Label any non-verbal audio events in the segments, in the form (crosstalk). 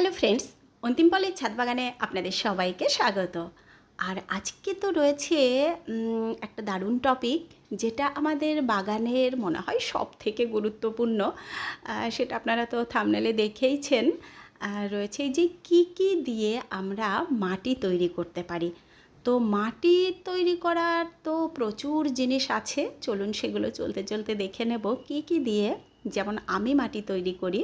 Hello friends অন্তিম পলের ছাদ বাগানে আপনাদের সবাইকে স্বাগত। আর আজকে তো রয়েছে একটা দারুণ টপিক যেটা আমাদের বাগানের মনে হয় সব থেকে গুরুত্বপূর্ণ সেটা আপনারা তো থামনেলে দেখেইছেন। রয়েছে যে কী কী দিয়ে আমরা মাটি তৈরি করতে পারি। তো মাটি তৈরি করার তো প্রচুর জিনিস আছে, চলুন সেগুলো চলতে চলতে দেখে নেব কী কী দিয়ে। যেমন আমি মাটি তৈরি করি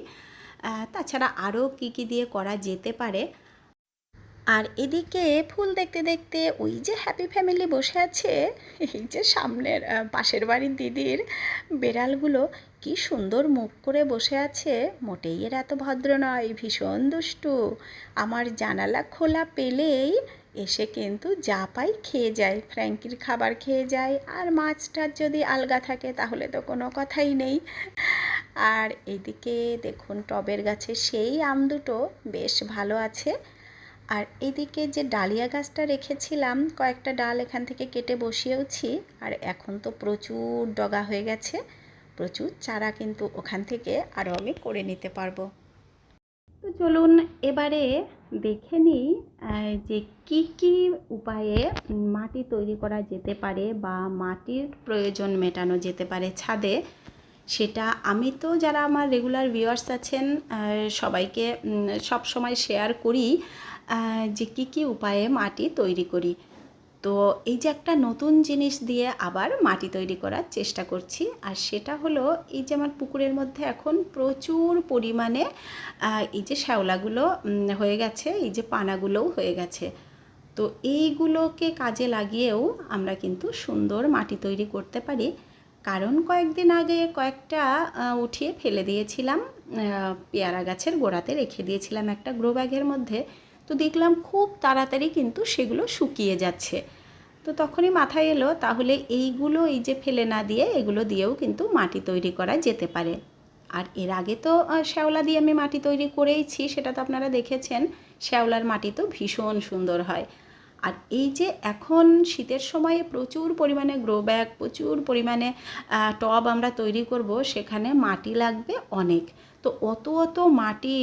তাছাড়া আরও কী কী দিয়ে করা যেতে পারে? আর এদিকে ফুল দেখতে দেখতে ওই যে হ্যাপি ফ্যামিলি বসে আছে, এই যে সামনের পাশের বাড়ির দিদির বেড়ালগুলো কি সুন্দর মুখ করে বসে আছে। মোটেই এর এত ভদ্র নয়, ভীষণ দুষ্টু। আমার জানালা খোলা পেলেই এসে কিন্তু যা পাই খেয়ে যায়, ফ্র্যাঙ্কির খাবার খেয়ে যায়। আর মাছটার যদি আলগা থাকে তাহলে তো কোনো কথাই নেই। আর এদিকে দেখুন টবের গাছে সেই আম দুটো বেশ ভালো আছে। আর এদিকে যে ডালিয়া গাছটা রেখেছিলাম, কয়েকটা ডাল এখান থেকে কেটে বসিয়েওছি। আর এখন তো প্রচুর ডগা হয়ে গেছে। প্রচুর চারা কিন্তু ওখান থেকে আরও আমি করে নিতে পারব। তো চলুন এবারে দেখে নিই যে কি কি উপায়ে মাটি তৈরি করা যেতে পারে বা মাটির প্রয়োজন মেটানো যেতে পারে ছাদে, সেটা আমি তো যারা আমার রেগুলার ভিউয়ার্স আছেন সবাইকে সব সময় শেয়ার করি যে কি কি উপায়ে মাটি তৈরি করি। তো এই যে একটা নতুন জিনিস দিয়ে আবার মাটি তৈরি করার চেষ্টা করছি। আর সেটা হলো এই যে আমার পুকুরের মধ্যে এখন প্রচুর পরিমাণে এই যে শ্যাওলাগুলো হয়ে গেছে, এই যে পানাগুলোও হয়ে গেছে। তো এইগুলোকে কাজে লাগিয়েও আমরা কিন্তু সুন্দর মাটি তৈরি করতে পারি। কারণ কয়েকদিন আগে কয়েকটা উঠিয়ে ফেলে দিয়েছিলাম পেয়ারা গাছের গোড়াতে রেখে দিয়েছিলাম একটা গ্রো ব্যাগের মধ্যে। তো দেখলাম খুব তাড়াতাড়ি কিন্তু সেগুলো শুকিয়ে যাচ্ছে। তো তখনই মাথায় এলো, তাহলে এইগুলো এই যে ফেলে না দিয়ে এগুলো দিয়েও কিন্তু মাটি তৈরি করা যেতে পারে। আর এর আগে তো শ্যাওলা দিয়ে আমি মাটি তৈরি করেইছি, সেটা তো আপনারা দেখেছেন, শ্যাওলার মাটি তো ভীষণ সুন্দর হয়। আর এই যে এখন শীতের সময়ে প্রচুর পরিমাণে গ্রো ব্যাগ প্রচুর পরিমাণে টব আমরা তৈরি করব, সেখানে মাটি লাগবে অনেক। তো অত অত মাটি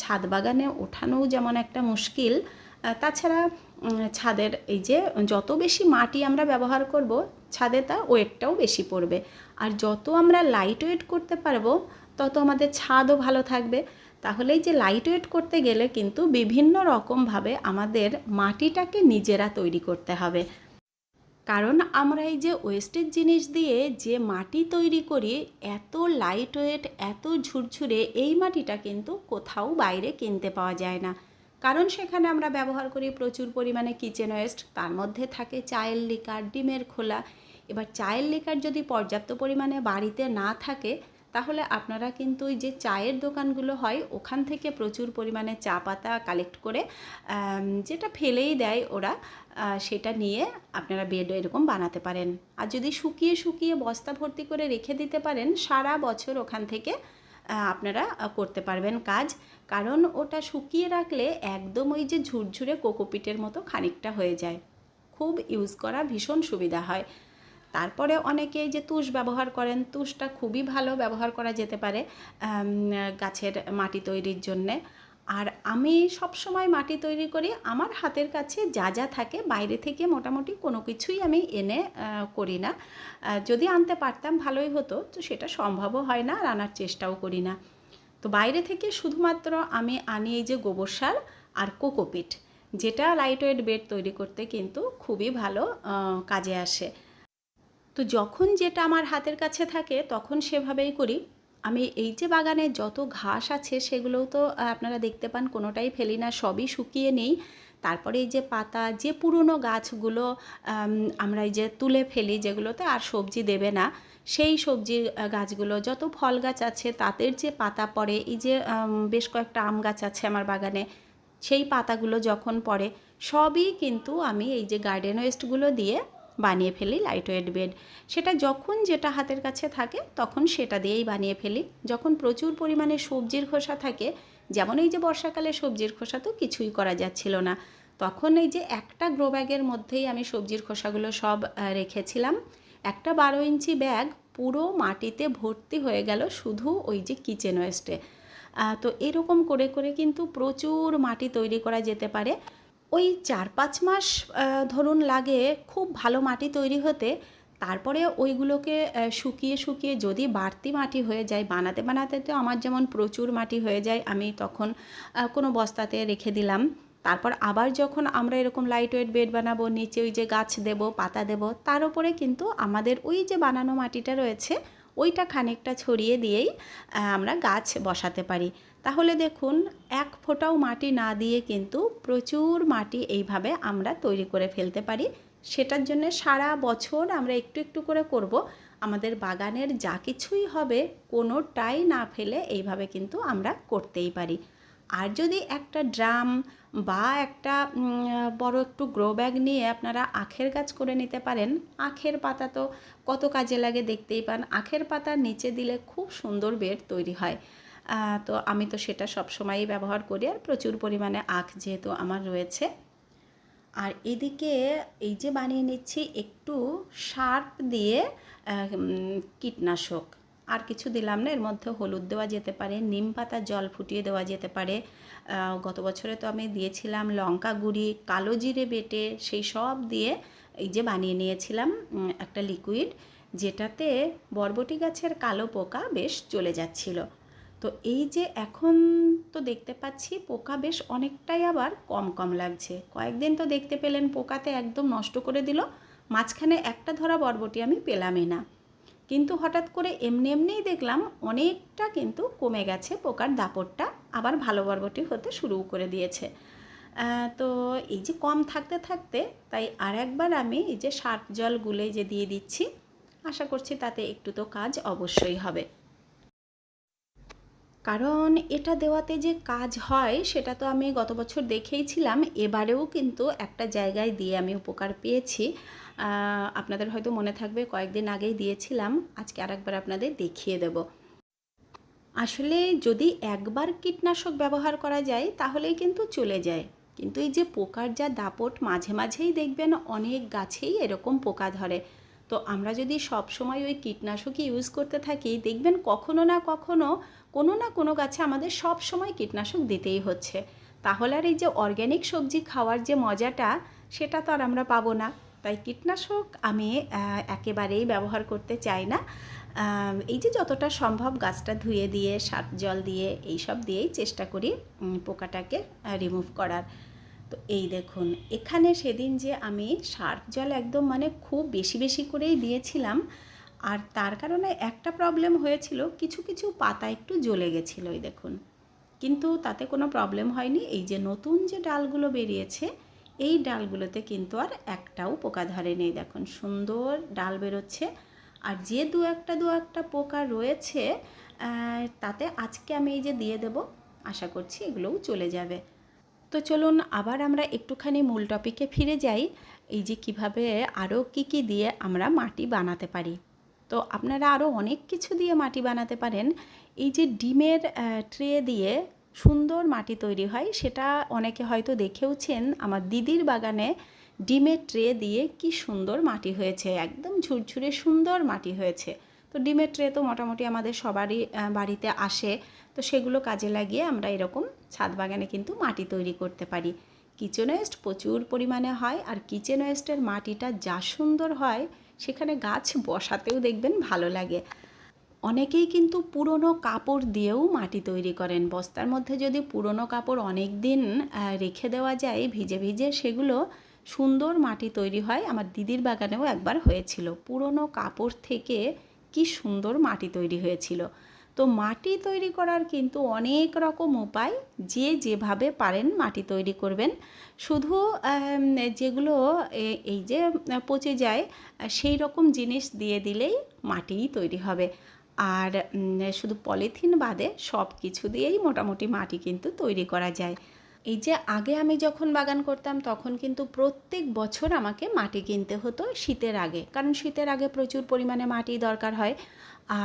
ছাদ বাগানে ওঠানোও যেমন একটা মুশকিল তাছাড়া ছাদের এই যে যত বেশি মাটি আমরা ব্যবহার করব, ছাদে তা ওয়েটটাও বেশি পড়বে। আর যত আমরা লাইট ওয়েট করতে পারব, তত আমাদের ছাদও ভালো থাকবে। তাহলে এই যে লাইট ওয়েট করতে গেলে কিন্তু বিভিন্ন রকমভাবে আমাদের মাটিটাকে নিজেরা তৈরি করতে হবে। কারণ আমরা এই যে ওয়েস্টের জিনিস দিয়ে যে মাটি তৈরি করি, এত লাইট ওয়েট এত ঝুরঝুরে, এই মাটিটা কিন্তু কোথাও বাইরে কিনতে পাওয়া যায় না। কারণ সেখানে আমরা ব্যবহার করি প্রচুর পরিমাণে কিচেন ওয়েস্ট তার মধ্যে থাকে চায়ের লিকার ডিমের খোলা। এবার চায়ের লিকার যদি পর্যাপ্ত পরিমাণে বাড়িতে না থাকে তাহলে আপনারা কিন্তু ওই যে চায়ের দোকানগুলো হয়, ওখান থেকে প্রচুর পরিমাণে চা পাতা কালেক্ট করে যেটা ফেলেই দেয় ওরা সেটা নিয়ে আপনারা বেড এরকম বানাতে পারেন। আর যদি শুকিয়ে শুকিয়ে বস্তা ভর্তি করে রেখে দিতে পারেন, সারা বছর ওখান থেকে আপনারা করতে পারবেন কাজ। কারণ ওটা শুকিয়ে রাখলে একদম ওই যে ঝুরঝুরে কোকোপিটের মতো খানিকটা হয়ে যায়। খুব ইউজ করা ভীষণ সুবিধা হয়। তারপরে অনেকে যে তুষ ব্যবহার করেন, তুষটা খুবই ভালো ব্যবহার করা যেতে পারে গাছের মাটি তৈরির জন্যে। আর আমি সব সময় মাটি তৈরি করি, আমার হাতের কাছে যা যা থাকে, বাইরে থেকে মোটামুটি কোনো কিছুই আমি এনে করি না। যদি আনতে পারতাম ভালোই হতো, তো সেটা সম্ভবও হয় না, আর আনার চেষ্টাও করি না। তো বাইরে থেকে শুধুমাত্র আমি আনি এই যে গোবর সার আর কোকোপিট, যেটা লাইট ওয়েট বেড তৈরি করতে কিন্তু খুবই ভালো কাজে আসে। তো যখন যেটা আমার হাতের কাছে থাকে, তখন সেভাবেই করি। আমি এই যে বাগানে যত ঘাস আছে, সেগুলোও তো আপনারা দেখতে পান, কোনোটাই ফেলি না, সবই শুকিয়ে নেই। তারপরে এই যে পাতা, যে পুরনো গাছগুলো আমরা এই যে তুলে ফেলি যেগুলোতে আর সবজি দেবে না, সেই সবজির গাছগুলো, যত ফল গাছ আছে, তাদের যে পাতা পড়ে, এই যে বেশ কয়েকটা আম গাছ আছে আমার বাগানে, সেই পাতাগুলো যখন পড়ে, সবই কিন্তু আমি এই যে গার্ডেন ওয়েস্টগুলো দিয়ে বানিয়ে ফেলি লাইট ওয়েট বেড সেটা যখন যেটা হাতের কাছে থাকে, তখন সেটা দিয়েই বানিয়ে ফেলি। যখন প্রচুর পরিমাণে সবজির খোসা থাকে, যেমন এই যে বর্ষাকালে সবজির খোসা তো কিছুই করা যাচ্ছিল না, তখন এই যে একটা গ্রো ব্যাগের মধ্যেই আমি সবজির খোসাগুলো সব রেখেছিলাম। একটা বারো ইঞ্চি ব্যাগ পুরো মাটিতে ভর্তি হয়ে গেল শুধু ওই যে কিচেন ওয়েস্টে তো এরকম করে করে কিন্তু প্রচুর মাটি তৈরি করা যেতে পারে। ওই চার পাঁচ মাস ধরুন লাগে খুব ভালো মাটি তৈরি হতে, তারপরে ওইগুলোকে শুকিয়ে শুকিয়ে যদি বাড়তি মাটি হয়ে যায়, বানাতে বানাতে তো আমার যেমন প্রচুর মাটি হয়ে যায়, আমি তখন কোনো বস্তাতে রেখে দিলাম। তারপর আবার যখন আমরা এরকম লাইট ওয়েট বেড বানাবো, নিচে ওই যে গাছ দেব, পাতা দেব, তার উপরে কিন্তু আমাদের ওই যে বানানো মাটিটা রয়েছে ওইটা খানিকটা ছড়িয়ে দিয়েই আমরা গাছ বসাতে পারি। তাহলে দেখুন, এক ফোঁটাও মাটি না দিয়ে কিন্তু প্রচুর মাটি এইভাবে আমরা তৈরি করে ফেলতে পারি। সেটার জন্য সারা বছর আমরা একটু একটু করে করব। আমাদের বাগানের যা কিছুই হবে, কোনোটাই না ফেলে এইভাবে কিন্তু আমরা করতেই পারি। আর যদি একটা ড্রাম বা একটা বড় একটু গ্রো ব্যাগ নিয়ে আপনারা আখের গাছ করে নিতে পারেন। আখের পাতা তো কত কাজে লাগে দেখতেই পান। আখের পাতার নিচে দিলে খুব সুন্দর বেড তৈরি হয়। তো আমি তো সেটা সব সবসময়ই ব্যবহার করি আর প্রচুর পরিমাণে আখ যেহেতু আমার রয়েছে। আর এদিকে এই যে বানিয়ে নিচ্ছি একটু শার্প দিয়ে কীটনাশক। আর কিছু দিলাম না, এর মধ্যে হলুদ দেওয়া যেতে পারে, নিম পাতার জল ফুটিয়ে দেওয়া যেতে পারে গত বছরে তো আমি দিয়েছিলাম লঙ্কা গুঁড়ি, কালো জিরে বেটে, সেই সব দিয়ে এই যে বানিয়ে নিয়েছিলাম একটা লিকুইড যেটাতে বরবটি গাছের কালো পোকা বেশ চলে যাচ্ছিল। তো এই যে এখন তো দেখতে পাচ্ছি পোকা বেশ অনেকটাই আবার কম কম লাগছে। কয়েকদিন তো দেখতে পেলেন পোকাতে একদম নষ্ট করে দিল, মাঝখানে একটা ধরা বরবটি আমি পেলামই না। কিন্তু হঠাৎ করে এমনি এমনিই দেখলাম অনেকটা কিন্তু কমে গেছে পোকার দাপটটা। আবার ভালো বরবটি হতে শুরু করে দিয়েছে। তো এই যে কম থাকতে থাকতে তাই আর একবার আমি এই যে সার জল গুলে যে দিয়ে দিচ্ছি, আশা করছি তাতে একটু তো কাজ অবশ্যই হবে। কারণ এটা দেওয়াতে যে কাজ হয় সেটা তো আমি গত বছর দেখেইছিলাম, এবারেও কিন্তু একটা জায়গায় দিয়ে আমি উপকার পেয়েছি। আপনাদের হয়তো মনে থাকবে কয়েকদিন আগেই দিয়েছিলাম, আজকে আরেকবার আপনাদের দেখিয়ে দেব। আসলে যদি একবার কীটনাশক ব্যবহার করা যায়, তাহলেই কিন্তু চলে যায়। কিন্তু এই যে পোকার যা দাপট, মাঝে মাঝেই দেখবেন অনেক গাছেই এরকম পোকা ধরে। তো আমরা যদি সব সময় ওই কীটনাশকই ইউজ করতে থাকি, দেখবেন কখনো না কখনো কোনো না কোনো গাছে আমাদের সব সময় কীটনাশক দিতেই হচ্ছে। তাহলে আর এই যে অর্গ্যানিক সবজি খাওয়ার যে মজাটা, সেটা তো আর আমরা পাবো না। তাই কীটনাশক আমি একেবারেই ব্যবহার করতে চাই না। এই যে যতটা সম্ভব গাছটা ধুয়ে দিয়ে, সার জল দিয়ে এই সব দিয়েই চেষ্টা করি পোকাটাকে রিমুভ করার। তো এই দেখুন, এখানে সেদিন যে আমি সার্ফ জল একদম মানে খুব বেশি বেশি করেই দিয়েছিলাম, আর তার কারণে একটা প্রবলেম হয়েছিল, কিছু কিছু পাতা একটু জ্বলে গেছিল, এই দেখুন। কিন্তু তাতে কোনো প্রবলেম হয়নি, এই যে নতুন যে ডালগুলো বেরিয়েছে, এই ডালগুলোতে কিন্তু আর একটাও পোকা ধরেনি দেখুন। সুন্দর ডাল বেরোচ্ছে আর যে দু একটা দু একটা পোকা রয়েছে তাতে আজকে আমি এই যে দিয়ে দেব, আশা করছি এগুলোও চলে যাবে। তো চলুন আবার আমরা একটুখানি মূল টপিকে ফিরে যাই, এই যে কীভাবে আরও কি কি দিয়ে আমরা মাটি বানাতে পারি। তো আপনারা আরও অনেক কিছু দিয়ে মাটি বানাতে পারেন। এই যে ডিমের ট্রে দিয়ে সুন্দর মাটি তৈরি হয়, সেটা অনেকে হয়তো দেখেওছেন। আমার দিদির বাগানে ডিমের ট্রে দিয়ে কি সুন্দর মাটি হয়েছে, একদম ঝুরঝুরে সুন্দর মাটি হয়েছে। তো ডিমের ট্রে তো মোটামুটি আমাদের সবারই বাড়িতে আসে। তো সেগুলো কাজে লাগিয়ে আমরা এরকম ছাদ বাগানে কিন্তু মাটি তৈরি করতে পারি। কিচেন ওয়েস্ট প্রচুর পরিমাণে হয় আর কিচেন ওয়েস্টের মাটিটা যা সুন্দর হয়, সেখানে গাছ বসাতেও দেখবেন ভালো লাগে। অনেকেই কিন্তু পুরনো কাপড় দিয়েও মাটি তৈরি করেন। বস্তার মধ্যে যদি পুরনো কাপড় অনেক দিন রেখে দেওয়া যায়, ভিজে ভিজে সেগুলো সুন্দর মাটি তৈরি হয় আমার দিদির বাগানেও একবার হয়েছিল। পুরনো কাপড় থেকে কি সুন্দর মাটি তৈরি হয়েছিল। তো মাটি তৈরি করার কিন্তু অনেক রকম উপায় যে যেভাবে পারেন মাটি তৈরি করবেন। শুধু যেগুলো এই যে পচে যায়, সেই রকম জিনিস দিয়ে দিলেই মাটিই তৈরি হবে। আর শুধু পলিথিন বাদে সব কিছু দিয়েই মোটামুটি মাটি কিন্তু তৈরি করা যায়। এই যে আগে আমি যখন বাগান করতাম, তখন কিন্তু প্রত্যেক বছর আমাকে মাটি কিনতে হতো শীতের আগে। কারণ শীতের আগে প্রচুর পরিমাণে মাটি দরকার হয়।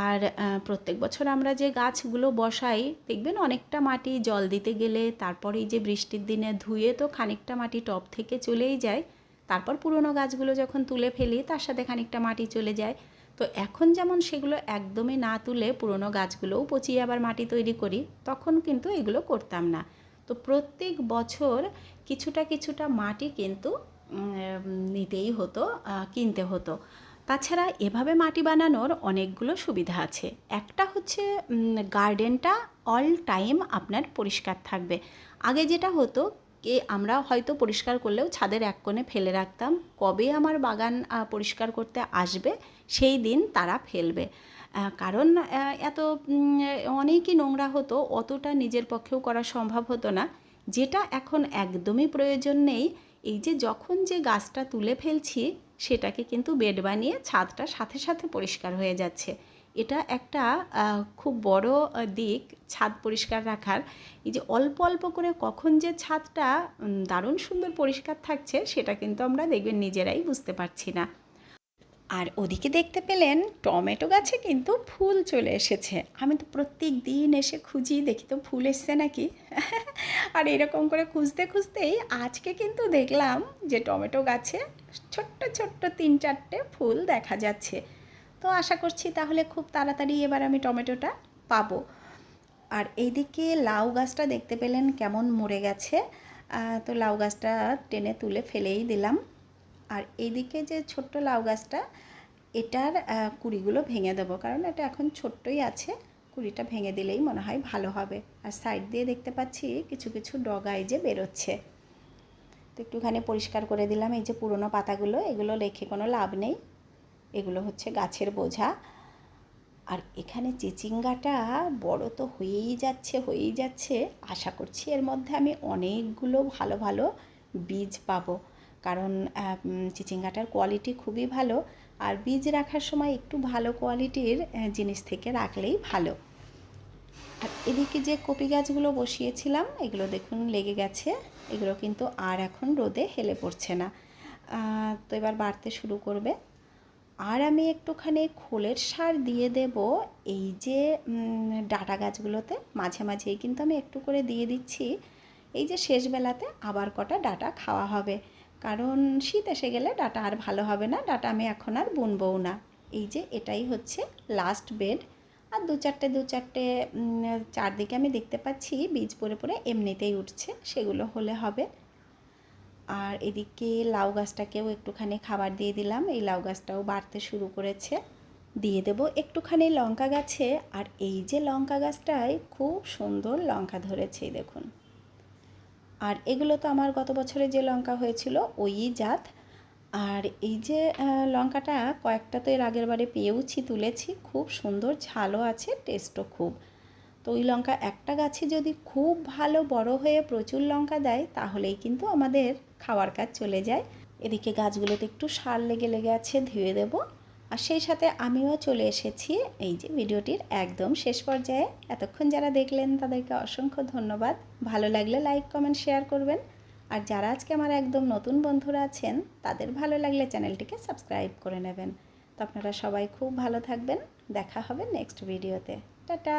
আর প্রত্যেক বছর আমরা যে গাছগুলো বসাই, দেখবেন অনেকটা মাটি জল দিতে গেলে, তারপরে এই যে বৃষ্টির দিনে ধুয়ে তো খানিকটা মাটি টব থেকে চলেই যায়। তারপর পুরনো গাছগুলো যখন তুলে ফেলি, তার সাথে খানিকটা মাটি চলে যায়। তো এখন যেমন সেগুলো একদমই না তুলে পুরনো গাছগুলোও পচিয়ে আবার মাটি তৈরি করি, তখন কিন্তু এগুলো করতাম না। তো প্রত্যেক বছর কিছুটা কিছুটা মাটি কিন্তু নিতেই হতো কিনতে হতো। তাছাড়া এভাবে মাটি বানানোর অনেকগুলো সুবিধা আছে। একটা হচ্ছে গার্ডেনটা অল টাইম আপনার পরিষ্কার থাকবে। আগে যেটা হতো কে আমরা হয়তো পরিষ্কার করলেও ছাদের এক কোণে ফেলে রাখতাম, কবে আমার বাগান পরিষ্কার করতে আসবে, সেই দিন তারা ফেলবে। কারণ এত অনেকই নোংরা হতো, অতটা নিজের পক্ষেও করা সম্ভব হতো না। যেটা এখন একদমই প্রয়োজন নেই, এই যে যখন যে গাছটা তুলে ফেলছি, সেটাকে কিন্তু বেড বানিয়ে ছাদটা সাথে সাথে পরিষ্কার হয়ে যাচ্ছে। এটা একটা খুব বড় দিক ছাদ পরিষ্কার রাখার। এই যে অল্প অল্প করে কখন যে ছাদটা দারুণ সুন্দর পরিষ্কার থাকছে, সেটা কিন্তু আমরা দেখবেন নিজেরাই বুঝতে পারছি না। আর ওদিকে দেখতে পেলেন টমেটো গাছে কিন্তু ফুল চলে এসেছে। আমি তো প্রত্যেক দিন এসে খুঁজি, দেখি তো ফুল এসছে নাকি? (laughs) আর এরকম করে খুঁজতে খুঁজতেই আজকে কিন্তু দেখলাম যে টমেটো গাছে ছোট্ট ছোট্ট তিন চারটে ফুল দেখা যাচ্ছে। তো আশা করছি তাহলে খুব তাড়াতাড়ি এবার আমি টমেটোটা পাবো। আর এইদিকে লাউ গাছটা দেখতে পেলেন কেমন মরে গেছে। তো লাউ গাছটা টেনে তুলে ফেলেই দিলাম। আর এইদিকে যে ছোট্ট লাউ গাছটা, এটার কুড়িগুলো ভেঙে দেবো। কারণ এটা এখন ছোট্টই আছে, কুড়িটা ভেঙে দিলেই মনে হয় ভালো হবে। আর সাইড দিয়ে দেখতে পাচ্ছি কিছু কিছু ডগাই যে বেরোচ্ছে। তো একটুখানি পরিষ্কার করে দিলাম। এই যে পুরনো পাতাগুলো, এগুলো রেখে কোনো লাভ নেই। এগুলো হচ্ছে গাছের বোঝা। আর এখানে চিচিঙ্গাটা বড় তো হয়েই যাচ্ছে হয়েই যাচ্ছে। আশা করছি এর মধ্যে আমি অনেকগুলো ভালো ভালো বীজ পাবো। কারণ চিচিঙ্গাটার কোয়ালিটি খুবই ভালো। আর বীজ রাখার সময় একটু ভালো কোয়ালিটির জিনিস থেকে রাখলেই ভালো। আর এদিকে যে কপি গাছগুলো বসিয়েছিলাম, এগুলো দেখুন লেগে গেছে। এগুলো কিন্তু আর এখন রোদে হেলে পড়ছে না। তো এবার বাড়তে শুরু করবে। আর আমি একটুখানি খোলের সার দিয়ে দেব। এই যে ডাটা গাছগুলোতে মাঝে মাঝেই কিন্তু আমি একটু করে দিয়ে দিচ্ছি। এই যে শেষবেলাতে আবার কটা ডাটা খাওয়া হবে। কারণ শীত এসে গেলে ডাটা আর ভালো হবে না, ডাটা আমি এখন আর বুনবও না। এই যে এটাই হচ্ছে লাস্ট বেড আর দু চারটে দু চারটে চারদিকে আমি দেখতে পাচ্ছি বীজ পড়ে পড়ে এমনিতেই উঠছে, সেগুলো হলে হবে। আর এদিকে লাউ গাছটাকেও একটুখানি খাবার দিয়ে দিলাম, এই লাউ গাছটাও বাড়তে শুরু করেছে। দিয়ে দেব একটুখানি লঙ্কা গাছে, আর এই যে লঙ্কা গাছটায় খুব সুন্দর লঙ্কা ধরেছে দেখুন। আর এগুলো তো আমার গত বছরে যে লঙ্কা হয়েছিল ওই জাত। আর এই যে লঙ্কাটা কয়েকটা তো এর আগের বারে পেয়েওছি, তুলেছি। খুব সুন্দর, ঝালও আছে টেস্টও খুব। তো ওই লঙ্কা একটা গাছে যদি খুব ভালো বড় হয়ে প্রচুর লঙ্কা দেয়, তাহলেই কিন্তু আমাদের খাওয়ার কাজ চলে যায়। এদিকে গাছগুলোতে একটু সার লেগে লেগে আছে, ধুয়ে দেবো। আর সেই সাথে আমিও চলে এসেছি এই যে ভিডিওটির একদম শেষ পর্যায়ে। এতক্ষণ যারা দেখলেন তাদেরকে অসংখ্য ধন্যবাদ। ভালো লাগলে লাইক, কমেন্ট, শেয়ার করবেন। আর যারা আজকে আমার একদম নতুন বন্ধুরা আছেন, তাদের ভালো লাগলে চ্যানেলটিকে সাবস্ক্রাইব করে নেবেন। তো আপনারা সবাই খুব ভালো থাকবেন। দেখা হবে নেক্সট ভিডিওতে। টাটা!